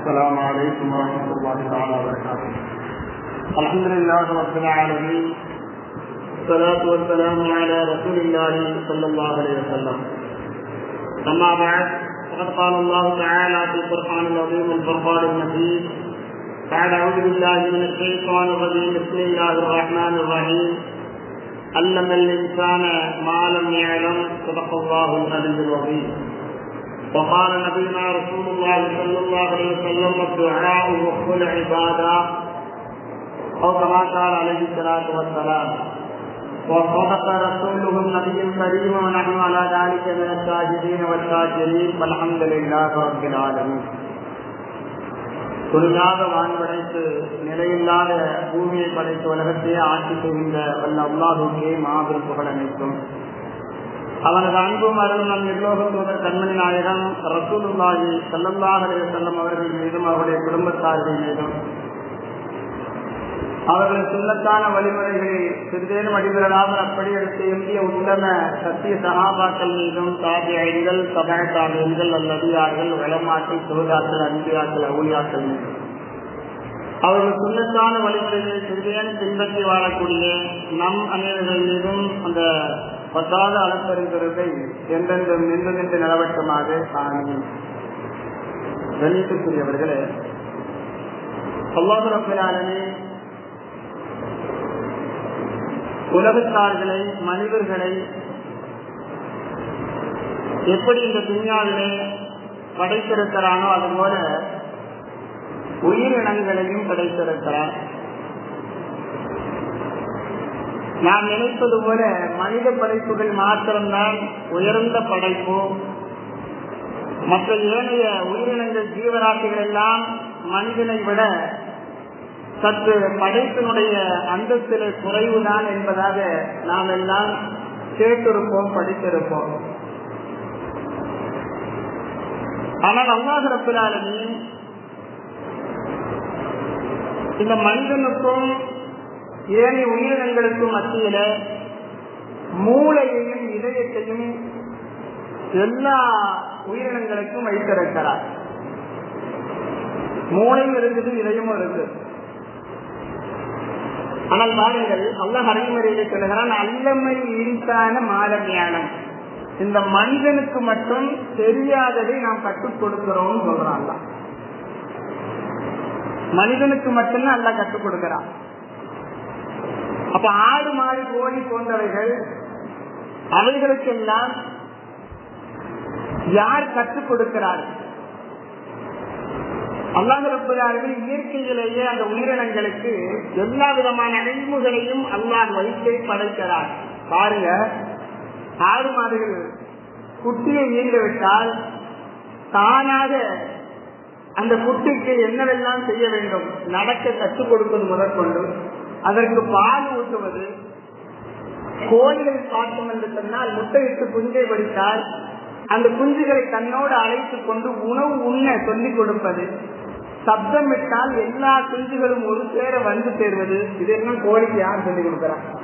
السلام عليكم ورحمة الله تعالى وبركاته. الحمد لله رب العالمين. الصلاة والسلام على رسول الله صلى الله عليه وسلم. أما بعد فقد قال الله تعالى في القرآن العظيم الفرقان المجيد بعد أعوذ بالله من الشيطان الرجيم بسم الله الرحمن الرحيم. علم الإنسان ما لم يعلم صدق الله العلي العظيم. وقال نبينا رسول الله صلى الله عليه وسلم الدعاء وخل العبادة أو كما قال عليه الصلاة والسلام وصدق رسوله النبي الكريم ونحن على ذلك من الشاهدين والشاكرين والحمد لله رب العالمين துணியாக வான் படைத்து நிலையில்லாத பூமியை படைத்து உலகத்தையே ஆட்சி செய்கின்ற வல்ல அல்லாஹுக்கே மாபெரும் புகழ் அனைத்தும் அவனது அன்பும் அருள் நம் எல்லோக தூதர் கண்மணி நாயகம் ரசூலுல்லாஹி சல்லல்லாஹ் செல்லம் அவர்கள் மீதும் அவருடைய குடும்பத்தார்கள் மீதும். அவர்கள் சுண்ணத்தான வழிமுறைகளை சிறிதேனும் அடிபெறாமல் அப்படி எடுத்து இந்திய உள்ளன சத்திய சகாபாக்கள் மீதும் தாபியங்கள் தமிழ் தாபியங்கள் அல்லதியார்கள் வளமாக்கள் சுகாக்கள் அன்பியாக்கள் அவுளியாக்கள் மீதும். அவர்கள் சுண்ணத்தான வழிமுறைகளை சிறிதேனும் பின்பற்றி வாழக்கூடிய நம் அனைவர்கள் மீதும் அந்த பத்தாத அளப்பெருங்கிறதை என்றென்றும் நின்று நின்று நிலவட்டமாக காணி. கணித்துக்குரியவர்களே சொல்லாதரப்பினாலே உலகத்தார்களை மனிதர்களை எப்படி இந்த துணியாவிலே படைத்திருக்கிறானோ அதுபோல உயிரினங்களையும் படைத்திருக்கிறான் நாம் நினைப்பது போல மனித படைப்புகள் மாத்திரம்தான் உயர்ந்த படைப்பு. மற்ற ஏனைய உயிரினங்கள் ஜீவராசிகள் எல்லாம் மனிதனை விட சற்று படைப்பினுடைய அந்தத்திலே குறைவுதான் என்பதாக நாம் எல்லாம் கேட்டிருப்போம் படித்திருப்போம். ஆனால் அல்லாஹ் இந்த மனிதனுக்கும் ஏனைய உயிரினங்களுக்கும் மத்தியில மூளையையும் இதயத்தையும் எல்லா உயிரினங்களுக்கும் வைத்திருக்கிறார். மூளையும் இருக்குது இதயமும் இருக்குது. ஆனால் பாருங்கள் அல்ல அறிமுறையிலே சொல்லுகிறான் அல்லமை இன்சான மாலஞானம் இந்த மனிதனுக்கு மட்டும் தெரியாததை நாம் கற்றுக் கொடுக்கிறோம் சொல்றான் மனிதனுக்கு மட்டும்தான் அல்ல கற்றுக் கொடுக்கிறான். அப்ப ஆடு மாடு கோழி போன்றவைகள் அவைகளுக்கெல்லாம் யார் கற்றுக் கொடுக்கிறார்கள்? அல்லாஹ் ரப்புல்லாலுமே இயற்கையிலேயே அந்த உயிரினங்களுக்கு எல்லா விதமான அறிவுகளையும் அல்லாஹ் வைத்தே படைக்கிறார். பாருங்க ஆறு மாதங்கள் குட்டியை நீங்கிவிட்டால் விட்டால் தானாக அந்த குட்டிக்கு என்னவெல்லாம் செய்ய வேண்டும்? நடக்க கற்றுக் கொடுப்பது முதற்கொண்டு. அதற்கு பால் ஊட்டுவது. கோழிகள் பார்த்தோம் என்று சொன்னால் முட்டையிட்டு குஞ்சை படித்தால் அந்த குஞ்சுகளை தன்னோடு அழைத்துக் கொண்டு உணவு உண்ண சொல்லிக் கொடுப்பது. சப்தமிட்டால் எல்லா குஞ்சுகளும் ஒரு சேர வந்து சேர்வது. இதெல்லாம் கோழிக்கு யார் சொல்லிக் கொடுக்கிறார்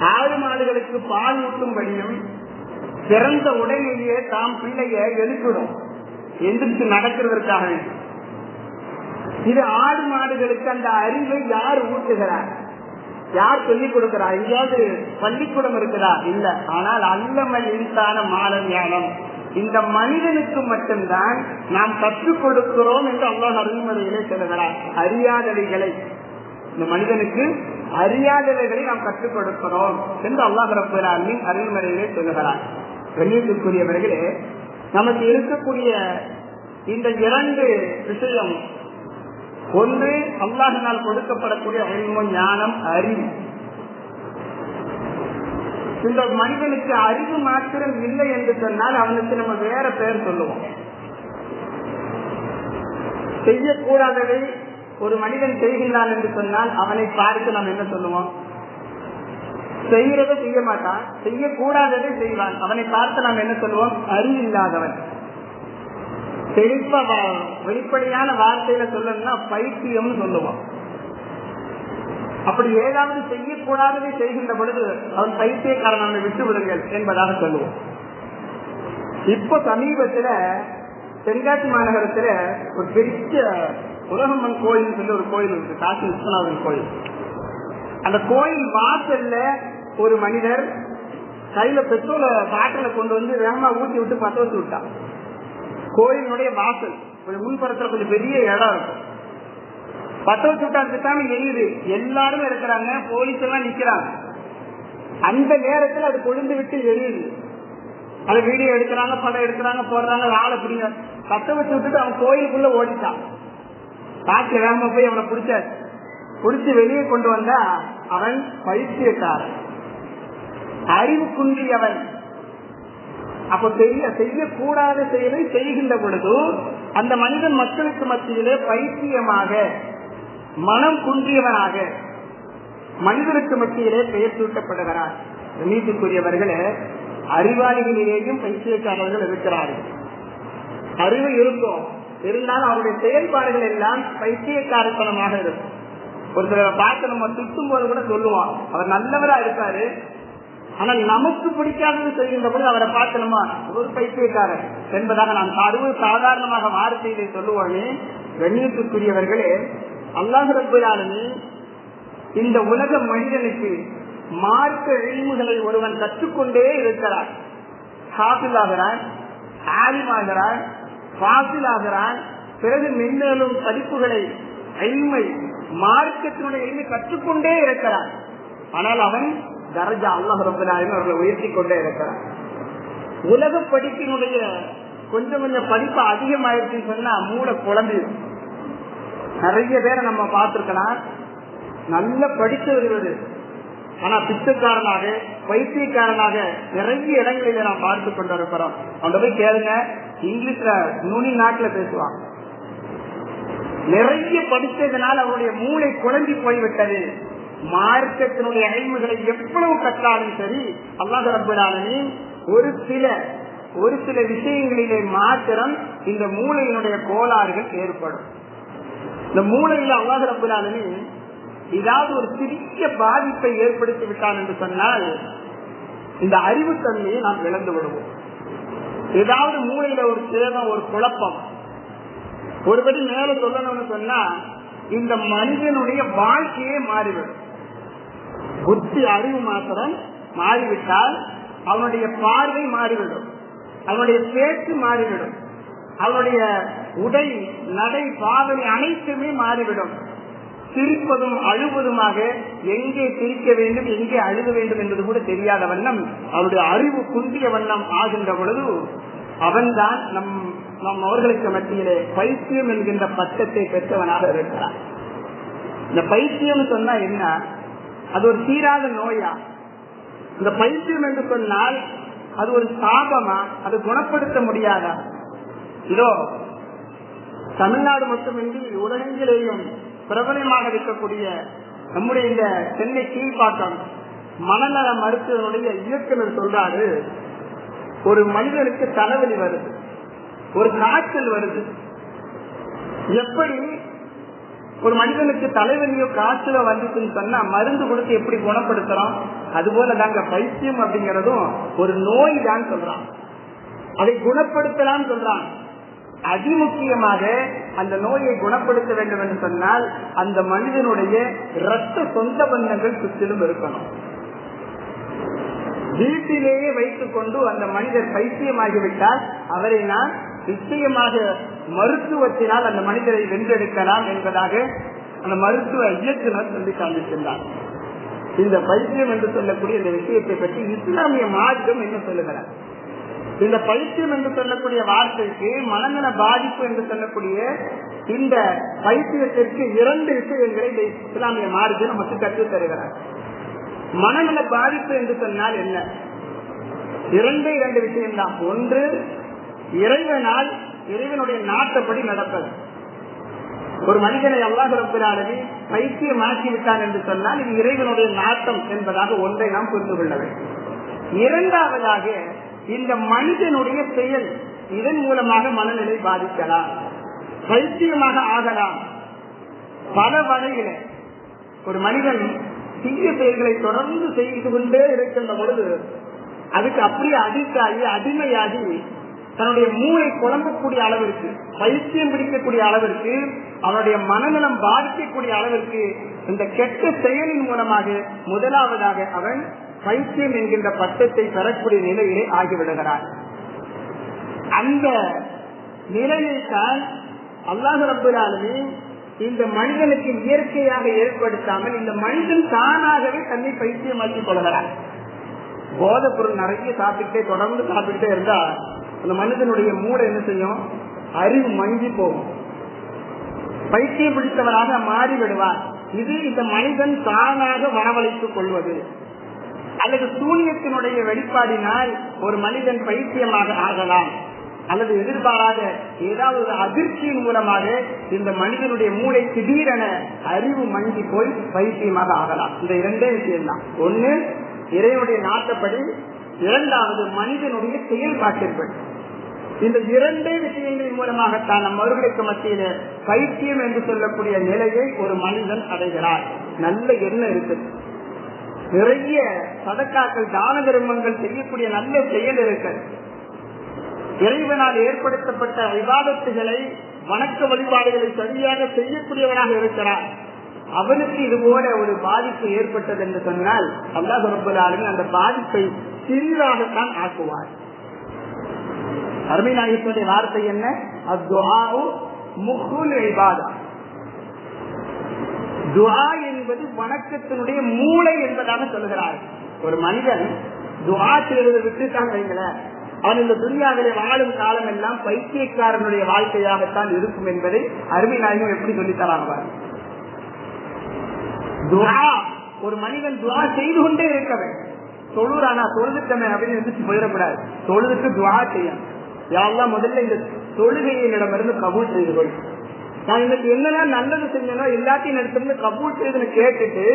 ஆடு மாடுகளுக்கு பால் ஊட்டும்படியும் பிறந்த உடனேயே தாம் பிள்ளைய எழுப்பிடும். எந்திரிச்சு நடக்கிறதற்காக இது ஆடு மாடுகளுக்கு அந்த அறிவை யார் ஊட்டுகிறார்? யார் சொல்லிக் கொடுக்கிறார்? எங்கேயாவது பள்ளிக்கூடம் இருக்குதா? இல்ல. ஆனால் அல்லமல் இன்சான மால ஞானம். இந்த மனிதனுக்கு மட்டும்தான் நாம் கற்றுக் கொடுக்கிறோம் என்று அல்லாஹ் அருள்முறையிலே சொல்லுகிறார். அறியாதவைகளை. இந்த மனிதனுக்கு அறியாதவைகளை நாம் கற்றுக் கொடுக்கிறோம் என்று அல்லாஹ் ரபுல்லாமின் அருள்முறையிலே சொல்லுகிறார். வெளியீட்டுக்குரியவர்களே நமக்கு இருக்கக்கூடிய இந்த இரண்டு விஷயம் ஒன்று அல்லாஹினால் கொடுக்கப்படக்கூடிய அறிவு ஞானம் அறிவு. இந்த மனிதனுக்கு அறிவு மாத்திரம் இல்லை என்று சொன்னால் அவனுக்கு நம்ம வேற பெயர் சொல்லுவோம். செய்யக்கூடாததை ஒரு மனிதன் செய்கின்றான் என்று சொன்னால் அவனை பார்த்து நாம் என்ன சொல்லுவோம்? செய்யறதை செய்ய மாட்டான். செய்யக்கூடாததை செய்வான். அவனை பார்த்து நாம் என்ன சொல்லுவோம்? அறிவில்லாதவன் தெளிப்ப வெளிப்படையான வார்த்தையில சொல்லணும்னா பைத்தியம்னு சொல்லுவோம் அப்படி ஏதாவது செய்யக்கூடாததை செய்கின்ற பொழுது அவன் பைத்தியக்காரன் விட்டு விடுங்கள் என்பதாக சொல்லுவோம் இப்ப சமீபத்துல தென்காசி மாநகரத்துல ஒரு பெரிய உலகம்மன் கோயில் சொல்லி ஒரு கோயில் இருக்கு. காசி விஸ்வநாதன் கோயில். அந்த கோயில் வாசல்ல ஒரு மனிதர் கையில பெட்ரோல பாட்டில கொண்டு வந்து வேகமா ஊத்தி விட்டு பத்த வச்சு விட்டான் கோயிலுடைய வாசல். கொஞ்சம் முன்புறத்துல கொஞ்சம் பெரிய இடம் இருக்கும். பத்த வச்சு எரியுது எல்லாரும் இருக்கிறாங்க போலீஸ் எல்லாம் நிக்கிறாங்க. அந்த நேரத்தில் அது கொழுந்து விட்டு எரியுது அது வீடியோ எடுக்கிறாங்க படம் எடுக்கிறாங்க போடுறாங்க ஆளை பிடிங்க. பத்த வச்சு விட்டுட்டு அவன் கோயிலுக்குள்ள ஓடிட்டான். காற்று வேகமா போய் அவனை பிடிச்ச பிடிச்சி வெளியே கொண்டு வந்தா அவன் பைத்தியக்காரன். அறிவு குன்றியவன் அப்ப தெரிய செய்யக்கூடாத செயலை செய்கின்ற பொழுது அந்த மனிதன் மக்களுக்கு மத்தியிலே பைத்தியமாக மனம் குன்றியவனாக மனிதனுக்கு மத்தியிலே பெயர் சூட்டப்படுகிறார். நீதிக்குரியவர்களே அறிவாளிகளிலேயும் பைத்தியக்காரர்கள் இருக்கிறார்கள். அறிவு இருக்கும். இருந்தாலும் அவருடைய செயல்பாடுகள் எல்லாம் பைத்தியக்காரத்தனமாக இருக்கும். ஒரு சிலரை பார்த்து நம்ம திட்டும் போது கூட சொல்லுவோம் அவர் நல்லவரா இருப்பாரு ஆனால் நமக்கு பிடிக்காதது செய்கின்ற அவரை பார்த்து நம்ம ஒரு பைத்தியக்காரர் என்பதாக நாம் அறுபது சாதாரணமாக வார்த்தையிலே சொல்லுவோமே கண்ணியத்துக்குரியவர்களே அல்லாஹ் ரபுல்லாலுமே இந்த உலக மனிதனுக்கு மார்க்க எழிமுகளை ஒருவன் கற்றுக்கொண்டே இருக்கிறான். ஹாஃபிலாகிறான் ஆலிமாகிறான் பாசிலாகிறான் பிறகு மின்னலும் படிப்புகளை எளிமை மார்க்கத்தினுடைய எளிமை கற்றுக்கொண்டே இருக்கிறான். ஆனால் அவன் தரஜா அல்லாஹ் ரபுல்லாலும் அவர்களை உயர்த்தி கொண்டே இருக்கிறார். உலக படிப்பினுடைய கொஞ்சம் கொஞ்சம் படிப்பு அதிகமாயிருச்சுன்னு சொன்னா மூளை குழம்பிடும். நிறைய பேரை நம்ம பார்த்திருக்கலாம். நல்ல படித்து வருவது ஆனா பிச்சைக்காரனாக பைத்தியக்காரனாக நிறைய இடங்களில நான் பார்த்து கொண்டிருக்கிறோம். அவங்க போய் கேளுங்க. இங்கிலீஷ்ல நுனி நாட்டுல பேசுவான். நிறைய படித்ததுனால அவருடைய மூளை குழம்பி போய்விட்டது. மார்க்கத்தினுடைய அழிவுகளை எவ்வளவு கற்றாலும் சரி அல்லாஹ் ரப்பலானே ஒரு சில ஒரு சில விஷயங்களிலே மாத்திரம் இந்த மூளையினுடைய கோளாறுகள் ஏற்படும். இந்த மூளையில அல்லாஹ் ரப்பலானே ஏதாவது ஒரு சிறிய பாதிப்பை ஏற்படுத்தி விட்டான் என்று சொன்னால் இந்த அறிவுத்தன்மையை நாம் இழந்து விடுவோம். ஏதாவது மூளையில ஒரு சேதம் ஒரு குழப்பம் ஒருபடி மேல சொல்லணும்னு சொன்னா இந்த மனிதனுடைய வாழ்க்கையே மாறிவிடும். புத்தி அறிவு மாத்திரம் மாறிவிட்டால் அவனுடைய பார்வை மாறிவிடும். அவனுடைய பேச்சு மாறிவிடும். அவனுடைய உடை நடை பாவனை அனைத்துமே மாறிவிடும். சிரிப்பதும் அழுவதுமாக எங்கே சிரிக்க வேண்டும் எங்கே அழுக வேண்டும் என்பது கூட தெரியாத வண்ணம் அவருடைய அறிவு குந்திய வண்ணம் ஆகின்ற பொழுது அவன்தான் நம் நம் அவர்களுக்கு மத்தியிலே பைத்தியம் என்கின்ற பட்டத்தை பெற்றவனாக இருக்கிறான். இந்த பைத்தியம் சொன்னா என்ன? அது ஒரு தீராத நோயா. இந்த பைத்தியம் என்று சொன்னால் அது ஒரு சாபமா? அது குணப்படுத்த முடியாதா? இதோ தமிழ்நாடு மட்டுமின்றி உலகெங்கிலேயும் பிரபலமாக இருக்கக்கூடிய நம்முடைய இந்த சென்னை கீழ்ப்பாக்கம் மனநல மருத்துவனுடைய இயக்குனர் சொல்றாரு ஒரு மனிதனுக்கு தலைவலி வருது ஒரு காய்ச்சல் வருது. எப்படி ஒரு மனிதனுக்கு தலைவலியோ காய்ச்சலோ வந்துச்சுன்னு சொன்னா மருந்து கொடுத்து எப்படி குணப்படுத்துறோம் அது போல தாங்க பைத்தியம் அப்படிங்கறதும் ஒரு நோய் தான் சொல்றான். அதை குணப்படுத்தலாம் சொல்றான். அதிமுக்கியமாக அந்த நோயை குணப்படுத்த வேண்டும் என்று சொன்னால் அந்த மனிதனுடைய இரத்த சொந்த பந்தங்கள் சுற்றிலும் இருக்கணும். வீட்டிலேயே வைத்துக் கொண்டு அந்த மனிதர் பைத்தியமாகிவிட்டால் அவரை நான் நிச்சயமாக மருத்துவத்தினால் அந்த மனிதரை வென்றெடுக்கலாம் என்பதாக அந்த மருத்துவ இயக்குனர் சொல்லி காண்பிக்கின்றார். இந்த பைத்தியம் என்று சொல்லக்கூடிய இந்த விஷயத்தை பற்றி இஸ்லாமிய மார்க்கம் என்ன சொல்லுகிறார்? இந்த பைத்தியம் என்று சொல்லக்கூடிய வார்த்தைக்கு மனநல பாதிப்பு என்று சொல்லக்கூடிய இந்த பைத்தியத்திற்கு இரண்டு விஷயங்களை இந்த இஸ்லாமிய மார்க்கம் நமக்கு கற்றுத் தருகிறார். மனநல பாதிப்பு என்று சொன்னால் என்ன? இரண்டு இரண்டு விஷயம்தான். ஒன்று இறைவனால் இறைவனுடைய நாட்டப்படி நடப்பது. ஒரு மனிதனை அல்லாஹ் ரப்பிலாளவி பைத்தியமாக்கி விட்டார் என்று சொன்னால் இது இறைவனுடைய நாட்டம் என்பதாக ஒன்றை நாம் புரிந்து கொள்ள வேண்டும். இரண்டாவதாக இந்த மனிதனுடைய செயல் இதன் மூலமாக மனநிலை பாதிக்கலாம் பைத்தியமாக ஆகலாம். பல வகையில ஒரு மனிதன் தீய செயல்களை தொடர்ந்து செய்து கொண்டே இருக்கின்ற பொழுது அதுக்கு அப்படியே அடித்தாகி அடிமையாகி தன்னுடைய மூளை குழம்பக்கூடிய அளவிற்கு பைத்தியம் பிடிக்கக்கூடிய அளவிற்கு அவருடைய மனநலம் பாதிக்கக்கூடிய அளவிற்கு இந்த கெட்ட செயலின் மூலமாக முதலாவதாக அவன் பைத்தியம் என்கின்ற பட்டத்தை பெறக்கூடிய நிலையிலே ஆகிவிடுகிறார் அந்த நிலையைத்தான் அல்லாஹ் ரபுல்லாலுமே இந்த மனிதனுக்கு இயற்கையாக ஏற்படுத்தாமல் இந்த மனிதன் தானாகவே தன்னை பைத்தியமாக்கிக் கொள்கிறான். போதை பொருள் நிறைய சாப்பிட்டே தொடர்ந்து சாப்பிட்டே இருந்தா அந்த மனிதனுடைய மூளை என்ன செய்யும்? அறிவு மங்கி போகும். பைத்தியம் பிடித்தவராக மாறிவிடுவார். இது இந்த மனிதன் தானாக வரவழைத்துக் கொள்வது. அல்லது சூனியத்தினுடைய வெளிப்பாடினால் ஒரு மனிதன் பைத்தியமாக ஆகலாம். அல்லது எதிர்பாராத ஏதாவது ஒரு அதிர்ச்சியின் மூலமாக இந்த மனிதனுடைய மூளை திடீரென அறிவு மங்கி போய் பைத்தியமாக ஆகலாம். இந்த இரண்டே விஷயம் தான் ஒண்ணு இறைவனுடைய நாட்டப்படி இரண்டாவது மனிதனுடைய செயல்பாட்டிற்குள் இந்த இரண்டே விஷயங்களின் மூலமாகத்தான் நம் அவர்களுக்கு மத்தியில பைத்தியம் என்று சொல்லக்கூடிய நிலையை ஒரு மனிதன் அடைகிறார். நல்ல எண்ணம் இருக்குது. நிறைய சதக்காக்கள் தான தர்மங்கள் செய்யக்கூடிய நல்ல செயல் இருக்கு. இறைவனால் ஏற்படுத்தப்பட்ட விவாதத்துகளை வணக்க வழிபாடுகளை சரியாக செய்யக்கூடியவனாக இருக்கிறார் அவனுக்கு இது போல ஒரு பாதிப்பு ஏற்பட்டது என்று சொன்னால் அல்லா ரபுல்லாலுமே அந்த பாதிப்பை சிறிதாகத்தான் ஆக்குவார். அருமை நாயகத்துடைய வார்த்தை என்ன? துவா என்பது வணக்கத்தினுடைய மூளை என்பதாக சொல்லுகிறார் ஒரு மனிதன் துவா செய்வதை விட்டுட்டான் வைங்களேன். அவன் இந்த துரியாவிலே வாழும் காலம் எல்லாம் பைத்தியக்காரனுடைய வாழ்க்கையாகத்தான் இருக்கும் என்பதை அருமை நாயகம் எப்படி சொல்லித்தராங்க துவா ஒரு மனிதன் துவா செய்து கொண்டே இருக்க வேண்டும். தொழுறானா தொழுதுட்டமே அப்படின்னு எந்திரிச்சு போயிடக்கூடாது. தொழுதுக்கு துவா செய்யணும். யாரெல்லாம் முதல்ல இந்த தொழுகையினிடமிருந்து கபூல் செய்து கொள். நான் இன்னைக்கு என்னெல்லாம் நல்லது செஞ்சேனோ எல்லாத்தையும் எடுத்திருந்து கபூல் செய்துன்னு கேட்டுட்டு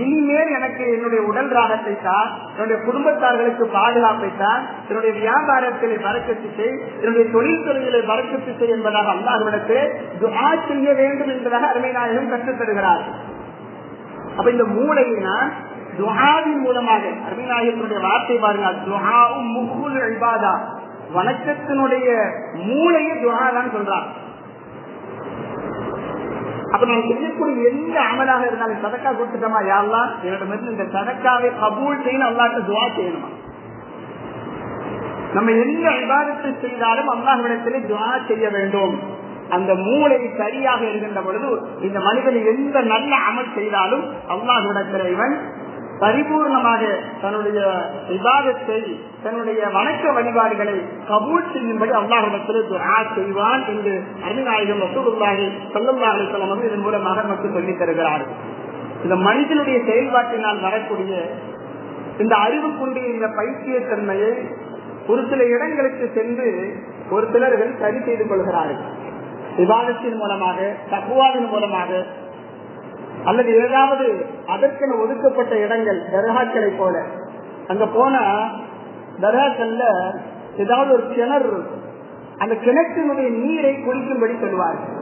இனிமேல் எனக்கு என்னுடைய உடல் ராகத்தை தான் என்னுடைய குடும்பத்தார்களுக்கு பாதுகாப்பை தான் என்னுடைய வியாபாரத்திலே வரக்கத்து செய் என்னுடைய தொழில் துறையிலே வரக்கத்து செய் என்பதாக அல்லாஹ்விடத்தை துஆ செய்ய வேண்டும் என்பதாக அருமைநாயகம் கற்றுத் தருகிறார் அப்ப இந்த மூளையை நான் துஹாவின் மூலமாக அருமைநாயகத்தினுடைய வார்த்தை பாருங்க துஹாவும் முகுல் இபாதா. வணக்கத்தினுடைய மூளையை துஹா தான் சொல்றாங்க அப்ப நான் செய்யக்கூடிய எந்த அமலாக இருந்தாலும் சதக்கா கொடுத்துட்டோமா? யாரெல்லாம் என்னிடமிருந்து இந்த சதக்காவை கபூல் செய்யணும் அல்லாட்ட துவா செய்யணுமா? நம்ம எந்த விவாதத்தை செய்தாலும் அல்லாஹ்விடத்திலே துவா செய்ய வேண்டும். அந்த மூளை சரியாக இருக்கின்ற பொழுது இந்த மனிதன் எந்த நல்ல அமல் செய்தாலும் அல்லாஹ்விடத்தில் இவன் பரிபூர்ணமாக தன்னுடைய விவாதத்தை தன்னுடைய வணக்க வழிபாடுகளை கபூல் செய்யும்படி அல்லாஹிடத்தில் துஆ செய்வான் என்று அருநாயகம் வசூலுல்லாஹி சல்லல்லாஹு சொல்லும் வந்து இதன் மூலமாக நமக்கு சொல்லித் தருகிறார்கள். இந்த மனிதனுடைய செயல்பாட்டினால் வரக்கூடிய இந்த அறிவுக்குண்டிய இந்த பைத்தியத்தன்மையை ஒரு சில இடங்களுக்கு சென்று ஒரு சிலர்கள் சரி செய்து கொள்கிறார்கள். விவாதத்தின் மூலமாக தக்குவாவின் மூலமாக அல்லது ஏதாவது அதற்கென ஒதுக்கப்பட்ட இடங்கள் தர்காக்களை போல. அங்க போனா தர்காக்கள்ல ஏதாவது ஒரு கிணறு இருக்கும். அந்த கிணற்றினுடைய நீரை குடிக்கும்படி சொல்வார்கள்.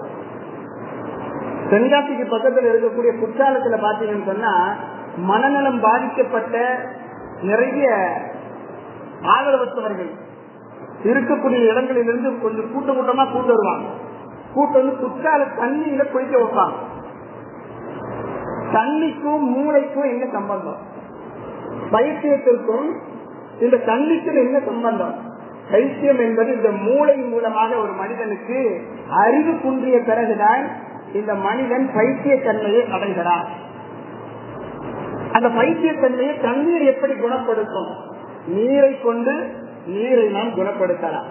தென்காசிக்கு பக்கத்தில் இருக்கக்கூடிய குற்றாலத்துல பாத்தீங்கன்னு சொன்னா மனநலம் பாதிக்கப்பட்ட நிறைய ஆதரவற்றவர்கள் இருக்கக்கூடிய இடங்களிலிருந்து கொஞ்சம் கூட்ட கூட்டமா கூட்டு வருவாங்க. கூட்டு வந்து குற்றால தண்ணியில குளிக்க வைப்பாங்க. தண்ணிக்கும் மூளைக்கும் என்ன சம்பந்தம்? பைத்தியத்திற்கும் இந்த தண்ணிக்கும் என்ன சம்பந்தம்? பைத்தியம் என்பது இந்த மூளை மூலமாக ஒரு மனிதனுக்கு அறிவு குன்றிய பிறகுதான் இந்த மனிதன் பைத்தியத்தன்மையை அடைகிறார். அந்த பைத்தியத்தன்மையை தண்ணீர் எப்படி குணப்படுத்தும்? நீரை கொண்டு நீரை நாம் குணப்படுத்தலாம்.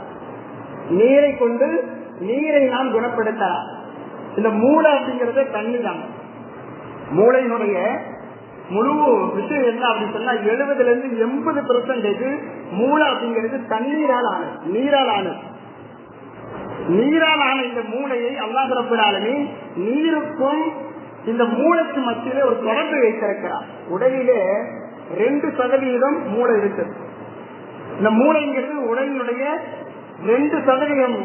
நீரை கொண்டு நீரை நாம் குணப்படுத்தலாம் இந்த மூளை அப்படிங்கறது தண்ணி தான் மூளையினுடைய முழு விஷயம் என்ன அப்படின்னு சொன்னா எழுபதுல இருந்து எண்பது பெர்சன்டேஜ் மூளை அப்படிங்கிறது தண்ணீரால் ஆனது நீரால் ஆனது நீரால் ஆன இந்த மூளையை அல்லாஹ் ரப்படாலுமே நீருக்கும் இந்த மூளைக்கு மத்தியிலே ஒரு தொடர்பு வைத்திருக்கிறார். உடலிலே ரெண்டு சதவீதம் மூளை இருக்குது. இந்த மூளைங்கிறது உடலினுடைய ரெண்டு சதவீதம்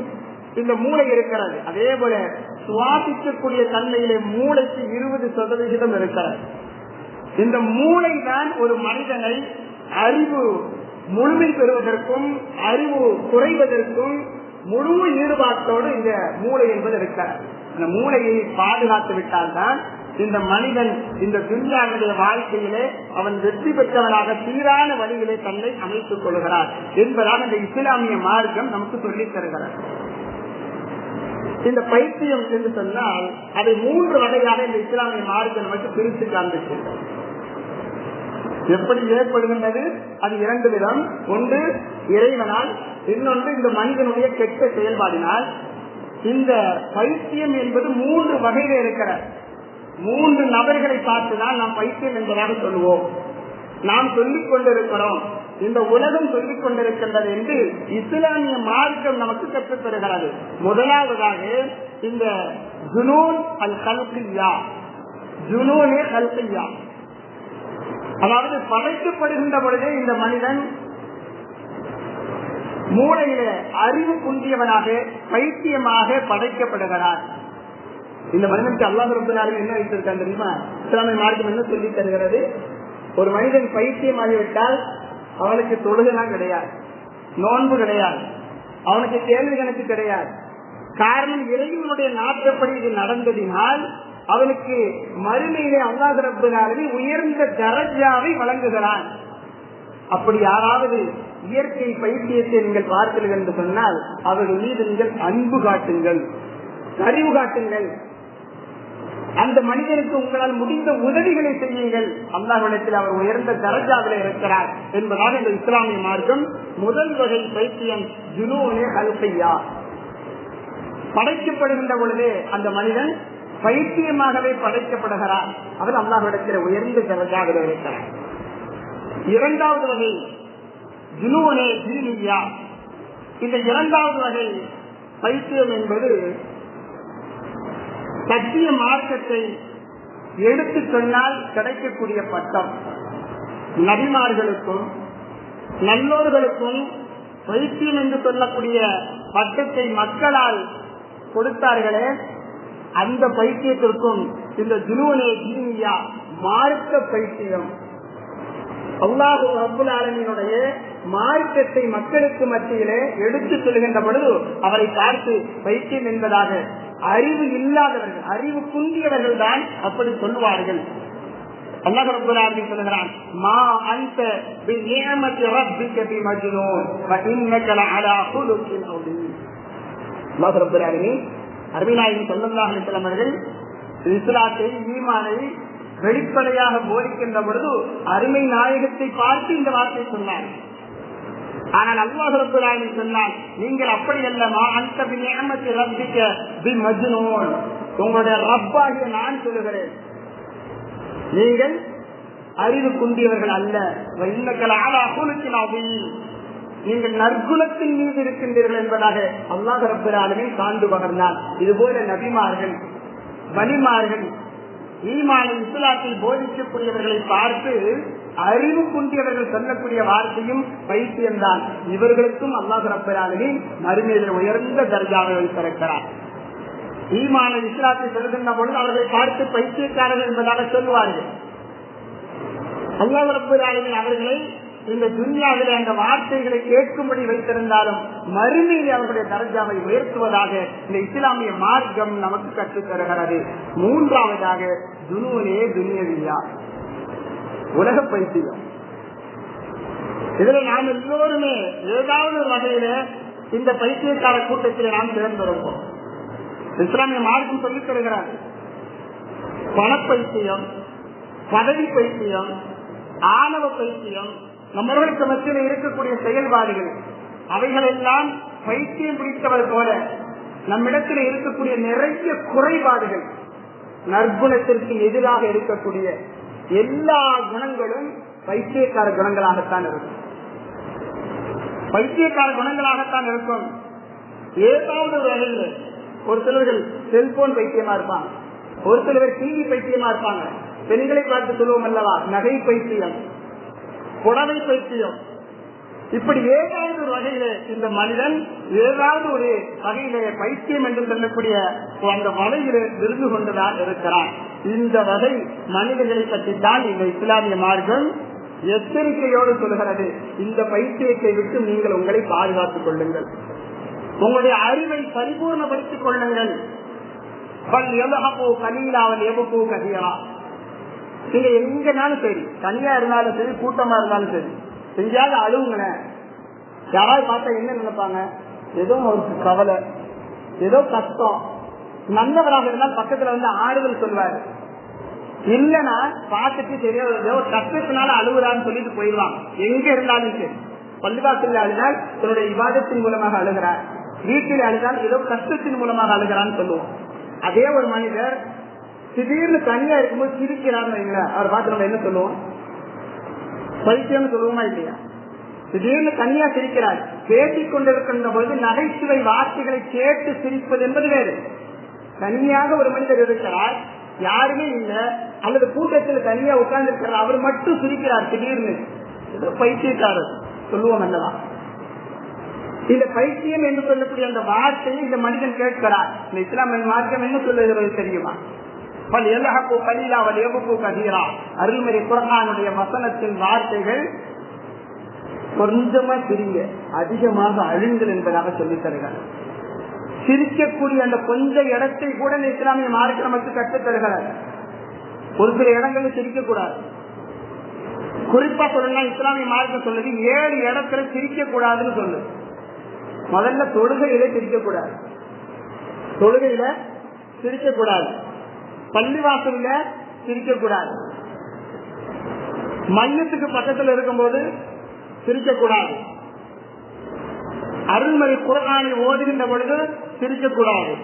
இந்த மூளை இருக்கிறது. அதே போல சுவாசிக்கக்கூடிய தன்மையிலே மூளைக்கு இருபது சதவிகிதம் இருக்கிறது. இந்த மூளை தான் ஒரு மனிதனை அறிவு முழுமை பெறுவதற்கும் அறிவு குறைவதற்கும் முழு ஈடுபாட்டோடு இந்த மூளை என்பது இருக்கிறது. அந்த மூளையை பாதுகாத்து விட்டால்தான் இந்த மனிதன் இந்த துன்யாவுடைய வாழ்க்கையிலே அவன் வெற்றி பெற்றவனாக சீரான வழியிலே தன்னை அமைத்துக் கொள்கிறார் என்பதாக இந்த இஸ்லாமிய மார்க்கம் நமக்கு சொல்லித் தருகிறார் இந்த பைத்தியம் என்று சொன்னால் அதை மூன்று வகையாக இந்த இஸ்லாமிய மார்க்கம் நமக்கு பிரித்து காண்பிக்கின்றது எப்படி ஏற்படுகின்றது? அது இரண்டு விதம். ஒன்று இறைவனால் இன்னொன்று இந்த மனிதனுடைய கெட்ட செயல்பாடினால். இந்த பைத்தியம் என்பது மூன்று வகையில இருக்கிற. மூன்று நபர்களை பார்த்துதான் நாம் பைத்தியம் என்பதாக சொல்லுவோம். நாம் சொல்லிக் கொண்டிருக்கிறோம். இந்த உலகம் சொல்லிக் கொண்டிருக்கின்றது என்று இஸ்லாமிய மார்க்கம் நமக்கு கற்றுத் தருகிறது. முதலாவதாக இந்த ஜுனூன் அல் கல்கியா ஜுனூனே கல்கியா அதாவது படைக்கப்படுகின்ற பொழுதே இந்த மனிதன் மூளையில அறிவு குந்தியவனாக பைத்தியமாக படைக்கப்படுகிறார் இந்த மனிதனுக்கு அல்லாஹ் ரபுல்லாலும் என்ன வைத்திருக்காங்க தெரியுமா? இஸ்லாமிய மார்க்கம் என்ன சொல்லி தருகிறது? ஒரு மனிதன் பைத்தியமாகிவிட்டால் அவனுக்கு தொழுகெல்லாம் கிடையாது. நோன்பு கிடையாது. அவனுக்கு கேள்வி கணக்கு கிடையாது. காரணம் இறைவனுடைய நாட்டப்படி இது நடந்ததினால் அவனுக்கு மறுமையிலே அல்லாஹ் உயர்ந்த தரஜாவை வழங்குகிறான். அப்படி யாராவது இயற்கை பைத்தியத்தை நீங்கள் பார்த்தீர்கள் என்று சொன்னால் அவர்கள் மீது நீங்கள் அன்பு காட்டுங்கள் அறிவு காட்டுங்கள். அந்த மனிதனுக்கு உங்களால் முடிந்த உதவிகளை செய்யுங்கள். அல்லாஹிடத்தில் அவர் உயர்ந்த தரஜாவில் இருக்கிறார் என்பதால் இந்த இஸ்லாமிய மார்க்கம் முதல் வகை பைத்தியம் ஜுனூனே கல்பையா படைக்கப்படுகின்ற பொழுதே அந்த மனிதன் பைத்தியமாகவே படைக்கப்படுகிறார் அவர் அல்லாஹிடத்தில் உயர்ந்த தரஜாவில் இருக்கிறார். இரண்டாவது வகை ஜுனூனே ஜினியா இந்த இரண்டாவது வகை பைத்தியம் என்பது சத்திய மார்க்கத்தை எடுத்து சொன்னால் கிடைக்கக்கூடிய பட்டம். நபிமார்களுக்கும் நல்லோர்களுக்கும் வைத்தியம் என்று சொல்லக்கூடிய பட்டத்தை மக்களால் கொடுத்தார்களே அந்த பைத்தியத்திற்கும் இந்த துருவனே ஜீனியா மார்க்க பைத்தியம். அல்லாஹு அபுல் ஆலமினுடைய மார்க்கத்தை மக்களுக்கு மத்தியிலே எடுத்து சொல்கின்ற பொழுது அவரை பார்த்து வைத்தியம் என்பதாக அறிவு இல்லாதவர்கள் அறிவு குந்தியவர்கள் தான் அப்படி சொல்லுவார்கள். அல்லாஹ் ரப்பல் ஆலமீன் சொல்கிறான் மா அன்த ரப்பிக லஅலா குலுகின் அல்லாஹ் ரப்பல் ஆலமீன் ஸல்லல்லாஹு அலைஹி வஸல்லம் அவர்கள் இஸ்லாத்தை ஈமானை வெளிப்படையாக போதிக்கின்ற பொழுது அருமை நாயகத்தை பார்த்து இந்த வார்த்தை சொன்னார். ஆனால் அல்லாஹ் ரப்பல் நீங்கள் அப்படி அல்லமா மா அன்த பிநியமத்தி பி பிமஜ்னூன் உங்களுடைய ரப்பாகிய நான் சொல்லுகிறேன். நீங்கள் அறிவு குண்டியவர்கள் அல்ல. இன்னக்கல் ஆளா குலுக்கினாவி நீங்கள் நற்குலத்தின் மீது இருக்கின்றீர்கள் என்பதாக அல்லாஹ் ரப்பராலுமே சான்று பகர்ந்தார். இதுபோல நபிமார்கள் வலிமார்கள் ஈமான இஸ்லாத்தை போதிக்கக்கூடியவர்களை பார்த்து அறிவு குண்டியவர்கள் சொல்லக்கூடிய வார்த்தையும் பைத்தியம்தான் இவர்களுக்கும் அல்லாஹ் ரப்பராலுமே மறுமையில் உயர்ந்த தர்ஜாவை வைத்திருக்கிறார் ஈமான இஸ்லாத்தை சொல்கின்ற பொழுது அவர்களை பார்த்து பைத்தியக்காரர்கள் என்பதாக சொல்லுவார்கள். அல்லாஹ் ரப்பராலுமே அவர்களை இந்த துன்யாவிலே அந்த வார்த்தைகளை கேட்கும்படி வைத்திருந்தாலும் மறுமையில் அவர்களுடைய தரஜாவை உயர்த்துவதாக இந்த இஸ்லாமிய மார்க்கம் நமக்கு கற்றுத் தருகிறது. மூன்றாவதாக துனுவனே துன்யவியா. உலக பைத்தியம். இதுல நாம் எல்லோருமே ஏதாவது ஒரு வகையில இந்த பைத்தியக்கார கூட்டத்தில் நாம் சேர்ந்திருப்போம் இஸ்லாமிய மார்க்கம் சொல்லித் தருகிறார் பணப்பைத்தியம் பதவி பைத்தியம் ஆணவ பைத்தியம் நம்மளுக்கு மத்தியில் இருக்கக்கூடிய செயல்பாடுகள் அவைகளெல்லாம் பைத்தியம் பிடித்தவர் போல நம்மிடத்தில் இருக்கக்கூடிய நிறைய குறைபாடுகள் நற்குணத்திற்கு எதிராக இருக்கக்கூடிய எல்லா குணங்களும் பைத்தியக்கார குணங்களாகத்தான் இருக்கும். பைத்தியக்கார குணங்களாகத்தான் இருக்கும். ஏதாவது ஒரு வகையில் ஒரு சிலர்கள் செல்போன் பைத்தியமா இருப்பாங்க. ஒரு சிலர் டிவி பைத்தியமா இருப்பாங்க. பெண்களை பார்த்து சொல்லுவோம் அல்லவா? நகை பைத்தியம். புடவை பைத்தியம் இப்படி ஏதாவது ஒரு வகையில இந்த மனிதன் ஏதாவது ஒரு வகையிலே பைத்தியம் என்று சொல்லக்கூடிய அந்த வலையில விருந்து கொண்டுதான் இருக்கிறான். இந்த வகை மனிதர்களை பற்றி தான் இந்த இஸ்லாமிய மார்க்கம் எச்சரிக்கையோடு சொல்கிறது. இந்த பைத்தியத்தை விட்டு நீங்கள் உங்களை பாதுகாத்துக் கொள்ளுங்கள். உங்களுடைய அறிவை பரிபூர்ணப்படுத்திக் கொள்ளுங்கள். பல் அவன் கலீலாவல் எவப்போ கதியா நீங்க எங்கனாலும் சரி தனியா இருந்தாலும் சரி கூட்டமா இருந்தாலும் சரி எங்கேயாவது அழுவுங்களேன் யாராவது பார்த்தா என்ன நினைப்பாங்க? ஏதோ அவருக்கு கவலை ஏதோ கஷ்டம். நல்லவராக இருந்தால் பக்கத்துல வந்து ஆறுதல் சொல்வாரு. இல்லைன்னா பார்த்துட்டு சரி ஏதோ கஷ்டத்தினால அழுகுறான்னு சொல்லிட்டு போயிடலாம் எங்க இருந்தாலும் சரி. பள்ளிவாசல்ல அழுதால் தன்னுடைய விவாதத்தின் மூலமாக அழுகிறார். வீட்டில் அழுதால் ஏதோ கஷ்டத்தின் மூலமாக அழுகிறான்னு சொல்லுவோம். அதே ஒரு மனிதர் திடீர்னு தனியா இருக்கும்போது சிரிக்கிறாருன்னு அவர் பார்த்து நம்ம என்ன சொல்லுவோம்? பைத்தியம்னு சொல்லுவோமா இல்லையா? திடீர்னு தனியா சிரிக்கிறார். பேசிக் கொண்டிருக்கின்ற பொழுது நகைச்சுவை வார்த்தைகளை கேட்டு சிரிப்பது என்பது வேறு. தனியாக ஒரு மனிதர் இருக்கிறார். யாருமே இல்ல. அல்லது கூட்டத்தில் தனியா உட்கார்ந்து இருக்கிறார் அவர் மட்டும் சிரிக்கிறார் திடீர்னு. பைத்தியக்காரர் சொல்லுவோம் அல்லவா? இந்த பைத்தியம் என்று சொல்லக்கூடிய அந்த வார்த்தையை இந்த மனிதன் கேட்கிறார். இந்த இஸ்லாமிய மார்க்கம் என்ன சொல்லுகிறது தெரியுமா? பல் எல்லகப்போ கலீலா வல் எபுக்கு கதீரா. அருள்மறை குரகானுடைய வசனத்தின் வார்த்தைகள் கொஞ்சமா சிரிங்க அதிகமாக அழுங்கள் என்பதாக சொல்லித் தருகிறார். சிரிக்கக்கூடிய அந்த கொஞ்ச இடத்தை கூட இந்த இஸ்லாமிய மார்க்க நமக்கு கற்றுத் தருகிறார். ஒரு சில இடங்களில் சிரிக்கக்கூடாது. குறிப்பா சொல்லணும்னா இஸ்லாமிய மார்க்க சொல்லுது ஏழு இடத்துல சிரிக்க கூடாதுன்னு சொல்லு. முதல்ல தொழுகையில சிரிக்க கூடாது தொழுகையில சிரிக்க கூடாது பள்ளிவாசல்ல சிரிக்க கூடாது மையத்துக்கு பக்கத்துல இருக்கும்போது சிரிக்க கூடாது அருள்மறை குரகானை ஓதுகின்ற பொழுது சிரிக்கக்கூடாது.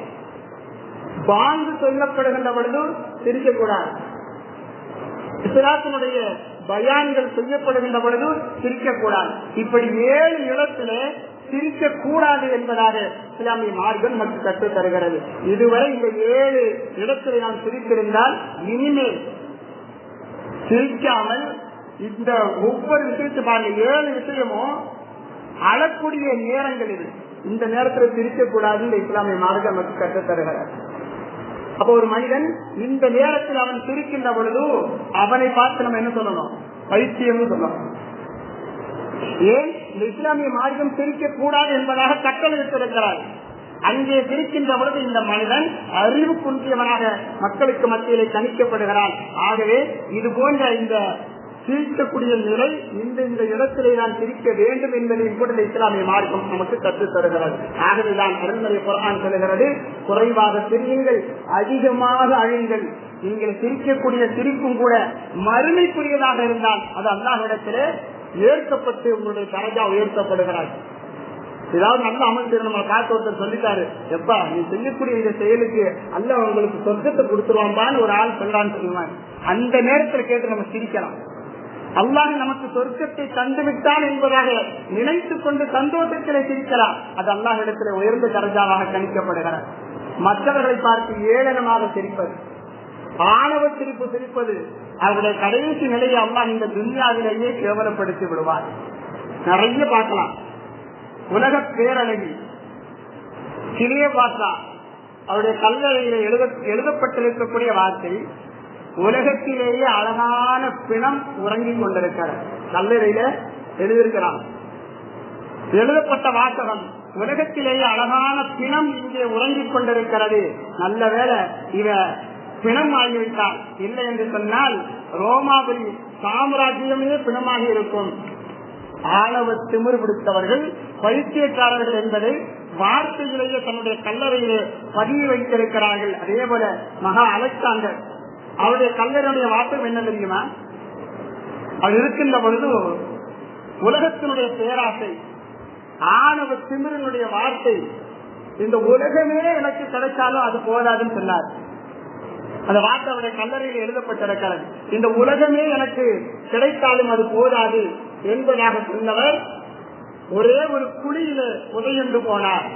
பாங்கு சொல்லப்படுகின்ற பொழுது சிரிக்கக்கூடாது. இஸ்லாத்தினுடைய பயான்கள் செய்யப்படுகின்ற பொழுது சிரிக்கக்கூடாது. இப்படி ஏழு இடத்திலே சிரிக்க கூடாது என்பதாக இஸ்லாமிய மார்க்கம் நமக்கு கற்றுத் தருகிறது. இதுவரை இந்த ஏழு இடத்துல நாம் சிரித்திருந்தால் இனிமேல் சிரிக்காமல் இந்த ஒவ்வொரு விஷயத்தை பாருங்க. ஏழு விஷயமும் அழக்கூடிய நேரங்கள் இது இந்த நேரத்தில் சிரிக்க இந்த இஸ்லாமிய மார்க்கம் நமக்கு கற்றுத் தருகிறார் அப்ப ஒரு மனிதன் இந்த நேரத்தில் அவன் சிரிக்கின்ற பொழுது அவனை பார்த்து நம்ம என்ன சொல்லணும்? பைத்தியம்னு சொல்லணும். ஏன் இந்த இஸ்லாமிய மார்க்கம் சிரிக்க கூடாது என்பதாக கட்டளையிட்டிருக்கிறார் அங்கே பிரிக்கின்ற பொழுது இந்த மனிதன் அறிவு குன்றியவனாக மக்களுக்கு மத்தியிலே கணிக்கப்படுகிறான் ஆகவே இது போன்ற இந்த சிரிக்கக்கூடிய நிலை இந்த இந்த இடத்திலே நான் சிரிக்க வேண்டும் என்பதையும் கூட இந்த இஸ்லாமிய மார்க்கம் நமக்கு கற்றுத் தருகிறது. ஆகவேதான் அருள்மறை குரான் சொல்லுகிறது குறைவாக சிரியுங்கள் அதிகமாக அழியுங்கள். நீங்கள் சிரிக்கக்கூடிய சிரிப்பும் கூட மறுமைக்குரியதாக இருந்தால் அது அல்லாஹிடத்திலே ஏற்கப்பட்டு உங்களுடைய தரஜா உயர்த்தப்படுகிறார் ஏதாவது நல்ல அமைச்சர் நம்ம காத்து சொல்லிட்டாரு எப்பா நீ செய்யக்கூடிய இந்த செயலுக்கு அல்ல உங்களுக்கு சொர்க்கத்தை கொடுத்துருவான்பான்னு ஒரு ஆள் சொல்றான்னு சொல்லுவாங்க அந்த நேரத்தில் கேட்டு நம்ம சிரிக்கலாம். அல்லாஹ் நமக்கு சொர்க்கத்தை தந்துவிட்டான் என்பதாக நினைத்துக் கொண்டு சந்தோஷத்திலே சிரிக்கலாம். அது இடத்துல உயர்ந்த தரஜாவாக கணிக்கப்படுகிறார் மற்றவர்களை பார்த்து ஏளனமாக சிரிப்பது. ஆணவ சிரிப்பு சிரிப்பது. அவருடைய கடைசி நிலையை அல்லாஹ் இந்த துன்யாவிலேயே கேவலப்படுத்தி விடுவார். நிறைய பார்க்கலாம். உலக பேரழகி. கிளியபாத்ரா அவருடைய கல்லறையில எழுத எழுதப்பட்டிருக்கக்கூடிய வார்த்தை உலகத்திலேயே அழகான பிணம் உறங்கிக் கொண்டிருக்கிறார் கல்லறையில எழுதியிருக்கிறான் எழுதப்பட்ட வாசகம் உலகத்திலேயே அழகான பிணம் இங்கே உறங்கிக் கொண்டிருக்கிறது. நல்ல வேலை இவ பிணம் ஆகிவிட்டால் இல்லை என்று சொன்னால் ரோமாபுரி சாம்ராஜ்யமே பிணமாக இருக்கும். ஆணவ திமிர் பிடித்தவர்கள் பைத்தியக்காரர்கள் என்பதை வார்த்தையிலேயே தன்னுடைய கல்லறையிலே பதிவு வைத்திருக்கிறார்கள். அதே போல மகா அலெக்சாண்டர். அவருடைய கல்லறையுடைய வார்த்தை என்ன தெரியுமா? அவர் இருக்கின்ற பொழுது உலகத்தினுடைய பேராசை ஆணவ திமிரனுடைய வார்த்தை இந்த உலகமே எனக்கு கிடைச்சாலும் அது போதாதுன்னு சொன்னார். அந்த வார்த்தை அவருடைய கல்லறையில் எழுதப்பட்டிருக்கிறது. இந்த உலகமே எனக்கு கிடைத்தாலும் அது போதாது என்பதாக சொன்னவர் ஒரே ஒரு குழியில உதயண்டு போனார்.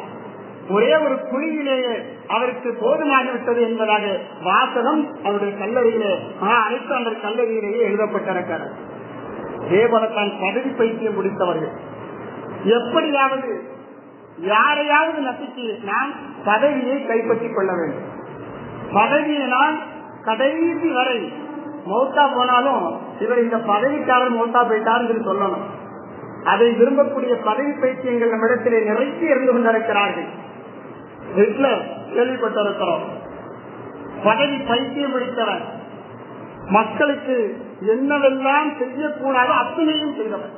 ஒரே ஒரு குழியிலேயே அவருக்கு போதுமாகிவிட்டது என்பதாக வாசகம் அவருடைய கல்லறையிலே அனைத்து அந்த கல்லறையிலேயே எழுதப்பட்டிருக்கிறது. தேவனத்தான் பதவி பைத்தியம் முடித்தவர்கள். எப்படியாவது யாரையாவது நசுக்கி நாம் பதவியை கைப்பற்றிக் கொள்ள வேண்டும். பதவியினால் கடைசி வரை மௌத்தா போனாலும் இவர் இந்த பதவிக்காரர் மோட்டா போயிட்டார் சொல்லணும். அதை விரும்பக்கூடிய பதவி பைத்தியங்கள் நம்மிடத்திலே நிறைய இருந்து கொண்டிருக்கிறார்கள். ஹிட்லர் கேள்விப்பட்டிருக்கிறோம். பதவி பைத்தியம் பிடித்தவர் மக்களுக்கு என்னவெல்லாம் செய்யக்கூடாதோ அத்தனையும் செய்தவர்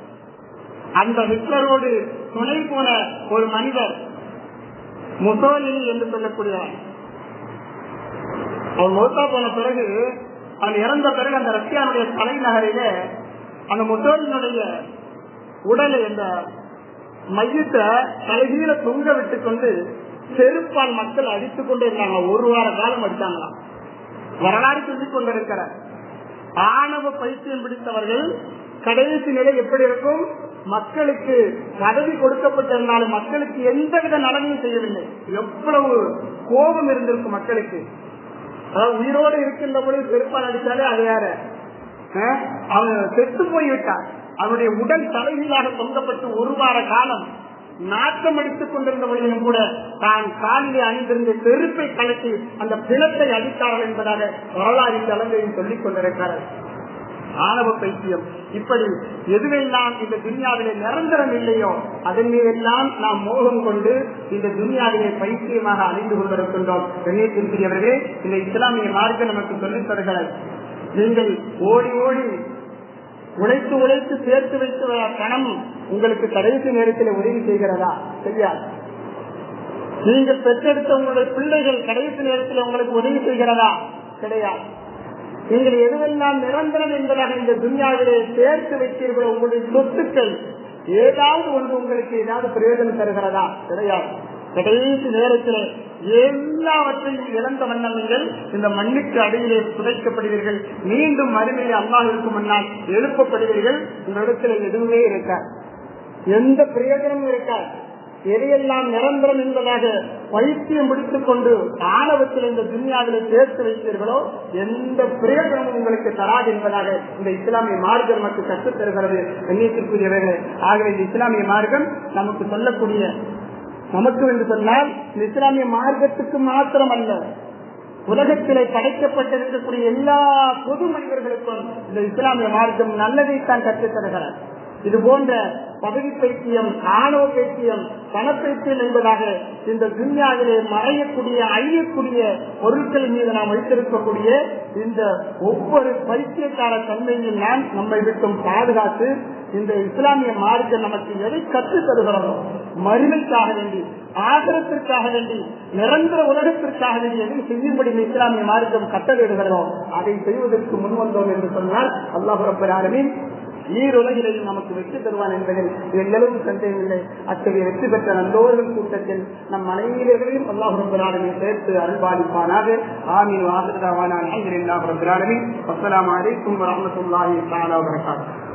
அந்த ஹிட்லரோடு துணை போன ஒரு மனிதர் முசோலினி என்று சொல்லக்கூடியவர் அவன் மௌத்தா போன பிறகு அவன் இறந்த பிறகு அந்த ரஷ்யாவுடைய தலைநகரில அந்த முசோலினுடைய உடலை அந்த மையத்தை தலைகீழ தொங்க விட்டு கொண்டு செருப்பால் மக்கள் அடித்துக் கொண்டே இருந்தாங்க. ஒரு வார காலம் அடித்தாங்களாம் வரலாறு சொல்லிக் கொண்டிருக்கிற ஆணவ பைத்தியம் பிடித்தவர்கள் கடைசி நிலை எப்படி இருக்கும்? மக்களுக்கு பதவி கொடுக்கப்பட்டிருந்தாலும் மக்களுக்கு எந்தவித நலனையும் செய்யவில்லை. எவ்வளவு கோபம் இருந்திருக்கும் மக்களுக்கு. அதாவது உயிரோடு இருக்கின்ற பொழுது பெருப்பால் அடித்தாலே அது வேற. அவன் செத்து போய்விட்டான். அவனுடைய உடல் தலைகீழாக தொங்கப்பட்டு ஒரு வார காலம் நாட்டம் அடித்துக் கொண்டிருந்த பொழுதிலும் கூட தான் காலிலே அணிந்திருந்த செருப்பை கலட்டி அந்த பிணத்தை அடித்தார்கள் என்பதாக வரலாறு அளவையும் சொல்லிக் கொண்டிருக்கிறார் ஆணவ பைத்தியம். இப்படி எதுவெல்லாம் இந்த துனியாவிலே நிரந்தரம் இல்லையோ அதன் மீதெல்லாம் நாம் மோகம் கொண்டு இந்த துனியாவிலே பைத்தியமாக அழிந்து கொண்டிருக்கின்றோம். கண்ணியத்திற்குரியவர்களே இந்த இஸ்லாமிய மார்க்கம் நமக்கு சொல்லித் தருகிறது. நீங்கள் ஓடி ஓடி உழைத்து உழைத்து சேர்த்து வைத்து பணம் உங்களுக்கு கடைசி நேரத்தில் உதவி செய்கிறதா? செய்யாது. நீங்கள் பெற்றெடுத்த உங்களுடைய பிள்ளைகள் கடைசி நேரத்தில் உங்களுக்கு உதவி செய்கிறதா? கிடையாது. நீங்கள் எதுவெல்லாம் நிரந்தரம் என்பதாக இந்த துன்யாவிலே சேர்த்து வைத்தீர்களோ உங்களுடைய சொத்துக்கள் ஏதாவது ஒன்று உங்களுக்கு ஏதாவது பிரயோஜனம் தருகிறதா? கிடையாது. கடைசி நேரத்தில் எல்லாவற்றையும் இழந்த வண்ணம் நீங்கள் இந்த மண்ணுக்கு அடியிலே புதைக்கப்படுவீர்கள். மீண்டும் மறுமையை அல்லாஹிற்கு முன்னால் எழுப்பப்படுவீர்கள். உங்களிடத்தில் எதுவுமே இருக்காது. எந்த பிரயோஜனமும் இருக்காது. எதையெல்லாம் நிரந்தரம் என்பதாக பைத்தியம் பிடித்துக் கொண்டு ஆணவத்தில் இந்த துன்யாவிலே சேர்த்து வைத்தீர்களோ எந்த பிரயோஜனமும் உங்களுக்கு தராது என்பதாக இந்த இஸ்லாமிய மார்க்கம் நமக்கு கற்றுத் தருகிறது. எண்ணியத்திற்குரியவர்கள் ஆகவே இந்த இஸ்லாமிய மார்க்கம் நமக்கு சொல்லக்கூடிய நமக்கு என்று சொன்னால் இந்த இஸ்லாமிய மார்க்கத்துக்கு மாத்திரம் அல்ல உலகத்திலே படைக்கப்பட்டிருக்கக்கூடிய எல்லா பொது மனிதர்களுக்கும் இந்த இஸ்லாமிய மார்க்கம் நல்லதைத்தான் கற்றுத் தருகிறார் இது போன்ற பதவி பைத்தியம் ஆணவ பைத்தியம் பணப்பைத்தியம் என்பதாக இந்த துன்யாவிலே மறையக்கூடிய அழியக்கூடிய பொருட்கள் மீது நாம் வைத்திருக்கக்கூடிய இந்த ஒவ்வொரு பைத்தியக்கார தன்மையும் நாம் நம்மை விட்டும் பாதுகாத்து இந்த இஸ்லாமிய மார்க்கம் நமக்கு எதை கற்றுத் தருகிறதோ மறுமைக்காக வேண்டி ஆதரத்திற்காக வேண்டி நிரந்தர உலகத்திற்காக வேண்டி எதை செய்யும்படி இஸ்லாமிய மார்க்கம் கட்டளையிடுகிறோம் அதை செய்வதற்கு முன் வந்தோம் என்று சொன்னால் அல்லாஹ் ரப்பர் நீர் ஈருலகிலையும் நமக்கு வெற்றி தருவான் என்பதில் எல்லளவும் சந்தேகமில்லை. அத்தகைய வெற்றி பெற்ற நல்லோர்கள் கூட்டத்தில் நம் அனைவர்களையும் அல்லாஹ் ரப்பராடமே சேர்த்து அருள்பாலிப்பானாக. ஆமீன். வாசதாவான அலமதுல்லாஹ் ரப்பராடமே அஸ்ஸலாமு அலைக்கும் வரஹ்மத்துல்லாஹி தஆலா வபரகாத்துஹு